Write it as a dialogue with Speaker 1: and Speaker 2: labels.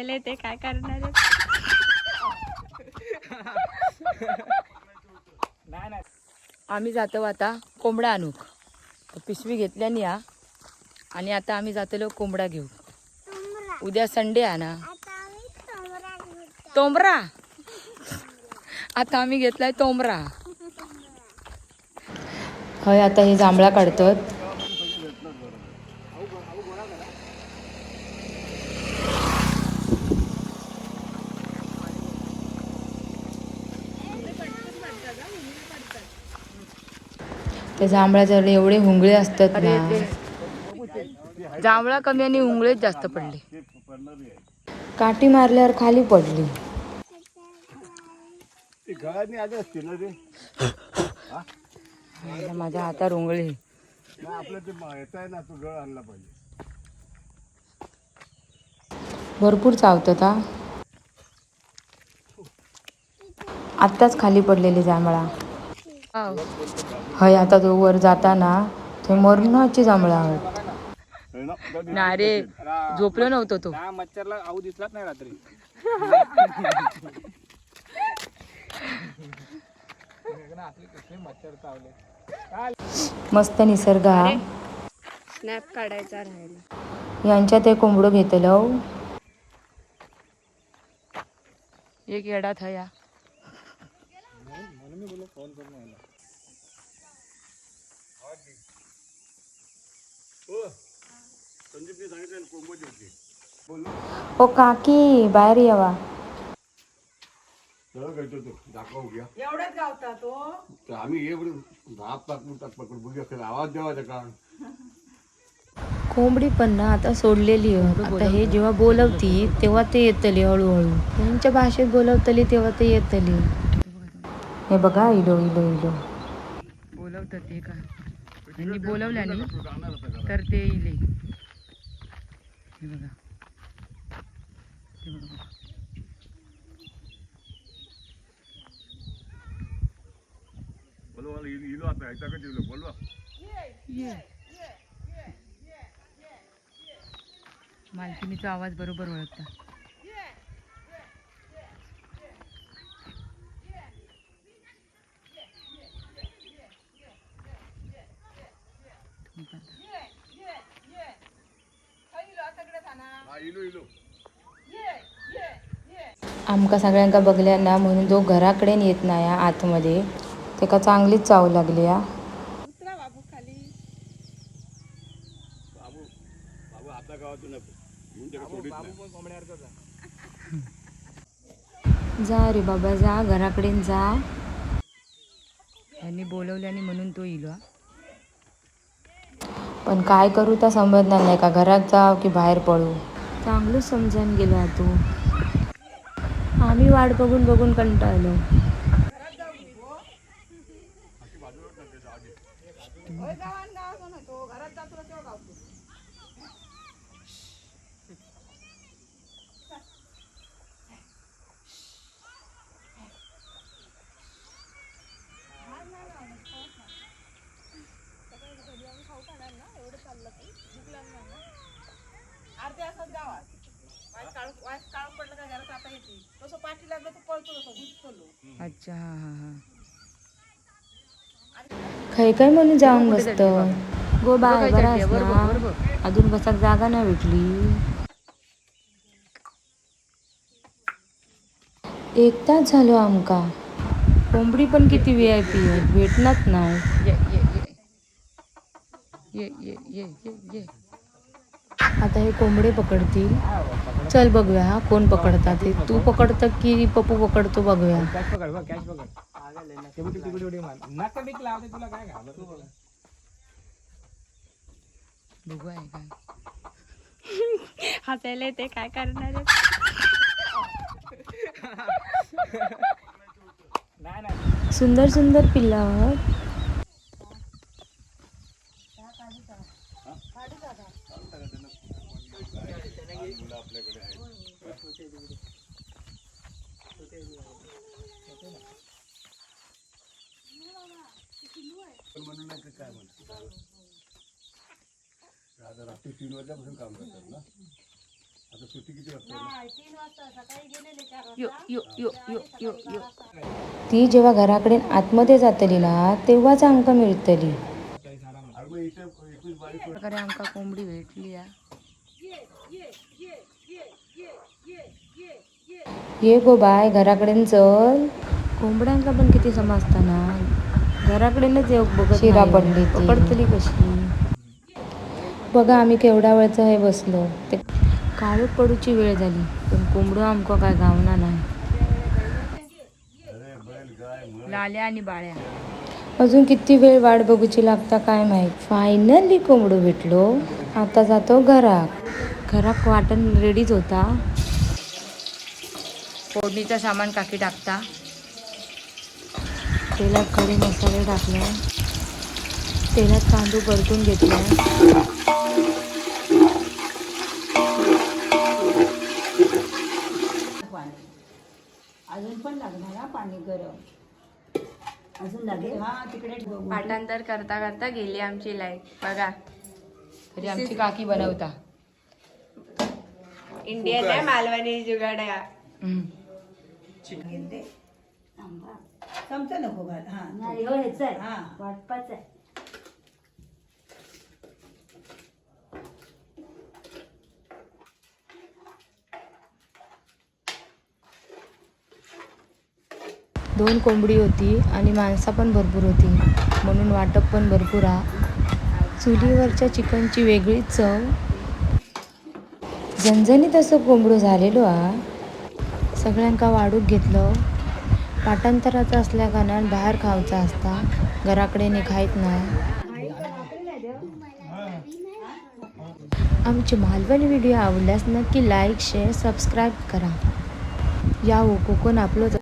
Speaker 1: ते काय करणार
Speaker 2: आम्ही जातो आता कोंबडा आणू पिशवी घेतल्यानी या. आणि आता आम्ही जातलो कोंबडा घेऊ उद्या संडे आहे ना. तोंबरा आता आम्ही घेतलाय तोंबरा हय आता हे जांभळा काढतात. त्या जांभळाच्या एवढे हुंगळे असतात ना. जांभळा कमी आणि हुंगळेच जास्त पडले. काठी मारल्यावर खाली पडली. माझ्या हातात हुंगळे.
Speaker 3: नाही आपलं ते म- याचं आहे ना तो गळ आणला पाहिजे.
Speaker 2: भरपूर चावतात हा. आत्ताच खाली पडलेली जांभळा. हय आता तो वर जाताना ते मरणाची जांभळा आहेत.
Speaker 3: है ना?
Speaker 2: रे झोपलो नव्हतो तो.
Speaker 4: हा मच्छरला आऊ दिसलाच नाही रात्री.
Speaker 2: मस्त निसर्ग हा.
Speaker 1: स्नॅप काढायचा राहिला.
Speaker 2: यांच्यात एक कोंबडो घेतलो एक येडा थया.
Speaker 3: संदीपने सांगितलं ना, कोंबडी होती
Speaker 2: ओ काकी बाहेर यावा
Speaker 3: गळ गळतो तो. दाखवा बघूया एवढ्याच गावता तो? तर आम्ही एवढं दहा पकडून टाक पकड बघूया खरं आवाज द्यावा का
Speaker 2: कोंबडी पण ना आता सोडलेली आहे. आता हे जेव्हा बोलवती तेव्हा ते येतली हळूहळू. त्यांच्या भाषेत बोलवतली तेव्हा ते येतली. हे बघा इलो इलो इलो बोलवतात ते का? म्हणजे त्यांनी बोलवल्याने तर ते इले. हे बघा. हे बघा
Speaker 3: इलो आता ऐका इलो बोलवा
Speaker 2: मालकिनीचा आवाज बरोबर ओळखता
Speaker 3: हा इलो इलो
Speaker 2: आमका सगळ्यांका बघल्या ना म्हणून तो घराकडेन येत नाही हा आतमध्ये. तेका चांगलीच चाव लागली
Speaker 3: नाही.
Speaker 2: जा रे बाबा जा घराकडेन जा. यांनी बोलवल्याने म्हणून तो इलो हा. पण काय करू तर समजणार नाही का घरात जाव की बाहेर पडू? चांगलं समजान गेलो तू. आम्ही वाट बघून बघून कंटाळलो. अच्छा हा हा हा. खै काय म्हणून जाऊन बसत. गो बाय बरा आहेस ना अजून बसाक जागा नाही भेटली. एक तास झालो आमका. कोंबडी पण किती व्ही आय पी आहे? भेटणार नाही. आता हे कोंबडे पकडतील. चल बघूया हा कोण पकडतात ते तू पकडत की पप्पू पकडतो बघूया
Speaker 4: कॅश पकड बघ कॅश पकड ते बघ तिकडे उडी मार नका बिक लावते तुला काय घाबरत तू बघ.
Speaker 2: बघू आहे का
Speaker 1: हसायला ते काय करणार आहे?
Speaker 4: नाही नाही
Speaker 2: सुंदर सुंदर पिल्ला
Speaker 3: म्हणून नाही ते काय म्हणतात? आता रात्री तीन वाजल्यापासून काम करतात ना? आता
Speaker 5: सुट्टी किती वाजता
Speaker 6: यो यो यो यो यो यो
Speaker 2: ती जेव्हा घराकडे आतमध्ये जातली ना तेव्हाच आमकां मिळतली.
Speaker 6: प्रकारे आमका कोंबडी भेटली.
Speaker 2: ये गो बाय घराकडेन चल.
Speaker 6: कोंबड्यांका पण किती समजता ना? घराकडेनच येऊ बघत
Speaker 2: शिरा. पडली ती.
Speaker 6: पकडतली कशी?
Speaker 2: बघा आम्ही केवढ्या वेळचं हे बसलो. ते
Speaker 6: काळोख पडूची वेळ झाली पण कोंबडो आमका काय गावना नाही. लाल्या आणि बाळ्या.
Speaker 2: अजून किती वेळ वाट बघूची लागता काय माहीत. फायनली कोंबडो भेटलो. आता जातो घरात.
Speaker 6: घरात वाटण रेडीच होता. फोडणीचं सामान काकी टाकता. तेलात खडे मसाले टाकले. तेलात तांदूळ परतून घेतला. पाठांतर करता करता गेली आमची लाइट बघा. तरी आमची काकी बनवता.
Speaker 1: इंडियन आहे मालवणी जुगाड आहे.
Speaker 6: हम्म.
Speaker 7: चमचा नको घाल. हा हा
Speaker 2: दोन कोंबडी होती आणि माणसं पण भरपूर होती. म्हणून वाटप पण भरपूर हा चुलीवरच्या चिकनची वेगळीच चव. झणझणीत असं कोंबडो झालेलो हा सगळ्यांका वाढूक घेतलं. पाठांतराचा असल्या कारणान बाहेर खावचा असता. घराकडे निघायत नाही आमचे मालवणी व्हिडिओ आवडल्यास नक्की लाईक शेअर सबस्क्राईब करा. या हो कोकण आपलं